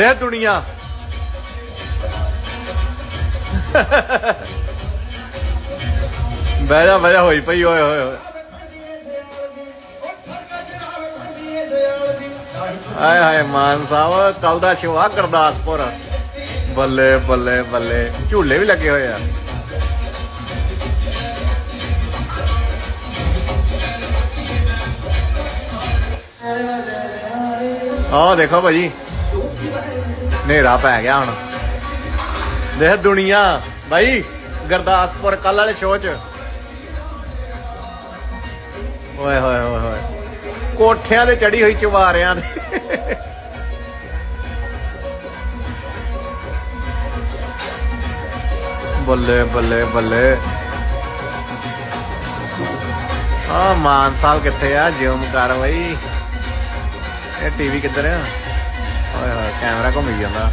ਦੇ ਦੁਨੀਆ। ਬਹਿ ਜਾ ਹੋਈ ਪਈ, ਓਏ ਹੋਏ ਹੋਏ ਆਏ ਹਾਏ, ਮਾਨ ਸਾਹਿਬ ਕੱਲ ਦਾ ਸ਼ਿਵਾ ਗੁਰਦਾਸਪੁਰ। ਬੱਲੇ ਬੱਲੇ ਬੱਲੇ। ਝੂਲੇ ਵੀ ਲੱਗੇ ਹੋਏ ਆ। ਆਹ ਦੇਖੋ ਭਾਜੀ। ਹਨੇਰਾ ਪੈ ਗਿਆ ਹੁਣ। ਦੇਖ ਦੁਨੀਆ, ਬਾਈ, ਗੁਰਦਾਸਪੁਰ ਕੱਲ ਵਾਲੇ ਸ਼ੋਅ ਚ। ਓਏ ਹੋਏ ਹੋਏ ਹੋਏ। ਕੋਠਿਆਂ ਤੇ ਚੜੀ ਹੋਈ ਚਵਾਰਿਆਂ ਦੇ। ਬੱਲੇ ਬੱਲੇ ਬੱਲੇ। ਆ ਮਾਨ ਸਾਹਿਬ ਕਿੱਥੇ ਆ? ਜਿਉਮ ਕਰ ਬਈ। ਇਹ ਟੀਵੀ ਕਿੱਧਰ ਆ? ਓਏ ਹੋਏ ਕੈਮਰਾ ਘੁੰਮੀ ਜਾਂਦਾ।